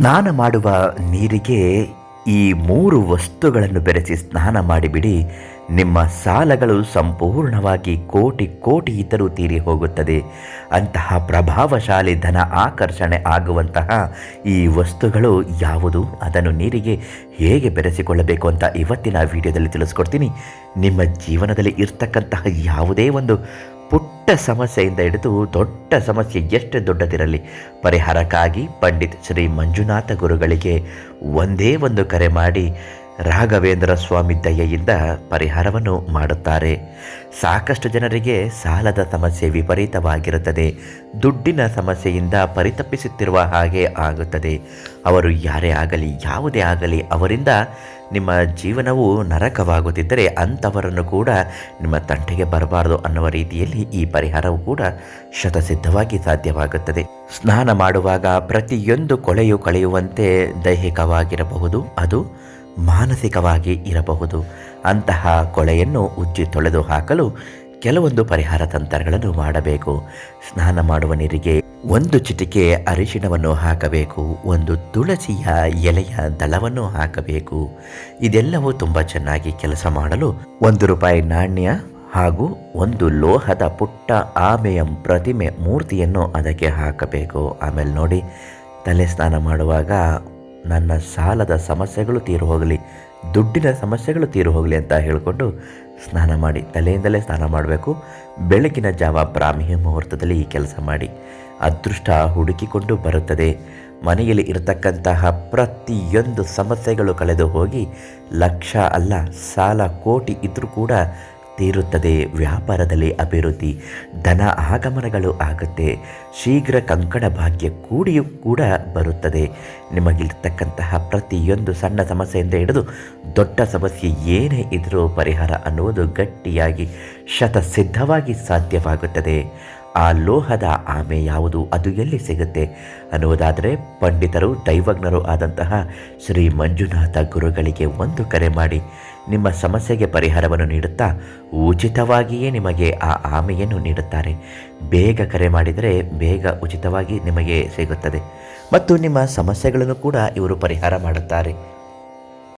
ಸ್ನಾನ ಮಾಡುವ ನೀರಿಗೆ ಈ ಮೂರು ವಸ್ತುಗಳನ್ನು ಬೆರೆಸಿ ಸ್ನಾನ ಮಾಡಿಬಿಡಿ. ನಿಮ್ಮ ಸಾಲಗಳು ಸಂಪೂರ್ಣವಾಗಿ ಕೋಟಿ ಕೋಟಿ ಇದ್ದರೂ ತೀರಿ ಹೋಗುತ್ತದೆ. ಅಂತಹ ಪ್ರಭಾವಶಾಲಿ ಧನ ಆಕರ್ಷಣೆ ಆಗುವಂತಹ ಈ ವಸ್ತುಗಳು ಯಾವುದು? ಅದನ್ನು ನೀರಿಗೆ ಹೇಗೆ ಬೆರೆಸಿಕೊಳ್ಳಬೇಕು ಅಂತ ಇವತ್ತಿನ ವಿಡಿಯೋದಲ್ಲಿ ತಿಳಿಸ್ಕೊಡ್ತೀನಿ. ನಿಮ್ಮ ಜೀವನದಲ್ಲಿ ಇರ್ತಕ್ಕಂತಹ ಯಾವುದೇ ಒಂದು ಪುಟ್ಟ ಸಮಸ್ಯೆಯಿಂದ ಹಿಡಿದು ದೊಡ್ಡ ಸಮಸ್ಯೆ ಎಷ್ಟು ದೊಡ್ಡದಿರಲಿ, ಪರಿಹಾರಕ್ಕಾಗಿ ಪಂಡಿತ್ ಶ್ರೀ ಮಂಜುನಾಥ ಗುರುಗಳಿಗೆ ಒಂದೇ ಒಂದು ಕರೆ ಮಾಡಿ ರಾಘವೇಂದ್ರ ಸ್ವಾಮಿ ದಯೆಯಿಂದ ಪರಿಹಾರವನ್ನು ಮಾಡುತ್ತಾರೆ. ಸಾಕಷ್ಟು ಜನರಿಗೆ ಸಾಲದ ಸಮಸ್ಯೆ ವಿಪರೀತವಾಗಿರುತ್ತದೆ. ದುಡ್ಡಿನ ಸಮಸ್ಯೆಯಿಂದ ಪರಿತಪ್ಪಿಸುತ್ತಿರುವ ಹಾಗೆ ಆಗುತ್ತದೆ. ಅವರು ಯಾರೇ ಆಗಲಿ, ಯಾವುದೇ ಆಗಲಿ, ಅವರಿಂದ ನಿಮ್ಮ ಜೀವನವು ನರಕವಾಗುತ್ತಿದ್ದರೆ ಅಂಥವರನ್ನು ಕೂಡ ನಿಮ್ಮ ತಂಟೆಗೆ ಬರಬಾರದು ಅನ್ನುವ ರೀತಿಯಲ್ಲಿ ಈ ಪರಿಹಾರವು ಕೂಡ ಶತಸಿದ್ಧವಾಗಿ ಸಾಧ್ಯವಾಗುತ್ತದೆ. ಸ್ನಾನ ಮಾಡುವಾಗ ಪ್ರತಿಯೊಂದು ಕೊಳೆಯು ಕಳೆಯುವಂತೆ ದೈಹಿಕವಾಗಿರಬಹುದು, ಅದು ಮಾನಸಿಕವಾಗಿ ಇರಬಹುದು. ಅಂತಹ ಕೊಳೆಯನ್ನು ಉಜ್ಜಿ ತೊಳೆದು ಹಾಕಲು ಕೆಲವೊಂದು ಪರಿಹಾರ ತಂತ್ರಗಳನ್ನು ಮಾಡಬೇಕು. ಸ್ನಾನ ಮಾಡುವ ನೀರಿಗೆ ಒಂದು ಚಿಟಿಕೆ ಅರಿಶಿಣವನ್ನು ಹಾಕಬೇಕು, ಒಂದು ತುಳಸಿಯ ಎಲೆಯ ದಳವನ್ನು ಹಾಕಬೇಕು. ಇದೆಲ್ಲವೂ ತುಂಬ ಚೆನ್ನಾಗಿ ಕೆಲಸ ಮಾಡಲು ಒಂದು ರೂಪಾಯಿ ನಾಣ್ಯ ಹಾಗೂ ಒಂದು ಲೋಹದ ಪುಟ್ಟ ಆಮೆಯ ಪ್ರತಿಮೆ ಮೂರ್ತಿಯನ್ನು ಅದಕ್ಕೆ ಹಾಕಬೇಕು. ಆಮೇಲೆ ನೋಡಿ, ತಲೆ ಸ್ನಾನ ಮಾಡುವಾಗ ನನ್ನ ಸಾಲದ ಸಮಸ್ಯೆಗಳು ತೀರು ಹೋಗಲಿ, ದುಡ್ಡಿನ ಸಮಸ್ಯೆಗಳು ತೀರು ಹೋಗಲಿ ಅಂತ ಹೇಳಿಕೊಂಡು ಸ್ನಾನ ಮಾಡಿ, ತಲೆಯಿಂದಲೇ ಸ್ನಾನ ಮಾಡಬೇಕು. ಬೆಳಗಿನ ಜಾವ ಬ್ರಾಹ್ಮಿ ಮುಹೂರ್ತದಲ್ಲಿ ಈ ಕೆಲಸ ಮಾಡಿ. ಅದೃಷ್ಟ ಹುಡುಕಿಕೊಂಡು ಬರುತ್ತದೆ. ಮನೆಯಲ್ಲಿ ಇರತಕ್ಕಂತಹ ಪ್ರತಿಯೊಂದು ಸಮಸ್ಯೆಗಳು ಕಳೆದು ಹೋಗಿ, ಲಕ್ಷ ಅಲ್ಲ, ಸಾಲ ಕೋಟಿ ಇದ್ದರೂ ಕೂಡ ತೀರುತ್ತದೆ. ವ್ಯಾಪಾರದಲ್ಲಿ ಅಭಿವೃದ್ಧಿ, ಧನ ಆಗಮನಗಳು ಆಗುತ್ತೆ. ಶೀಘ್ರ ಕಂಕಣ ಭಾಗ್ಯ ಕೂಡಿಯೂ ಕೂಡ ಬರುತ್ತದೆ. ನಿಮಗಿರ್ತಕ್ಕಂತಹ ಪ್ರತಿಯೊಂದು ಸಣ್ಣ ಸಮಸ್ಯೆಯಿಂದ ಹಿಡಿದು ದೊಡ್ಡ ಸಮಸ್ಯೆ ಏನೇ ಇದ್ದರೂ ಪರಿಹಾರ ಅನ್ನುವುದು ಗಟ್ಟಿಯಾಗಿ ಶತಸಿದ್ಧವಾಗಿ ಸಾಧ್ಯವಾಗುತ್ತದೆ. ಆ ಲೋಹದ ಆಮೆ ಯಾವುದು ಅದು ಎಲ್ಲಿ ಸಿಗುತ್ತೆ? ಅನ್ನುವುದಾದರೆ ಪಂಡಿತರು, ದೈವಜ್ಞರು ಆದಂತಹ ಶ್ರೀ ಮಂಜುನಾಥ ಗುರುಗಳಿಗೆ ಒಂದು ಕರೆ ಮಾಡಿ, ನಿಮ್ಮ ಸಮಸ್ಯೆಗೆ ಪರಿಹಾರವನ್ನು ನೀಡುತ್ತಾ ಉಚಿತವಾಗಿಯೇ ನಿಮಗೆ ಆ ಆಮೆಯನ್ನು ನೀಡುತ್ತಾರೆ. ಬೇಗ ಕರೆ ಮಾಡಿದರೆ ಬೇಗ ಉಚಿತವಾಗಿ ನಿಮಗೆ ಸಿಗುತ್ತದೆ. ಮತ್ತು ನಿಮ್ಮ ಸಮಸ್ಯೆಗಳನ್ನು ಕೂಡ ಇವರು ಪರಿಹಾರ ಮಾಡುತ್ತಾರೆ.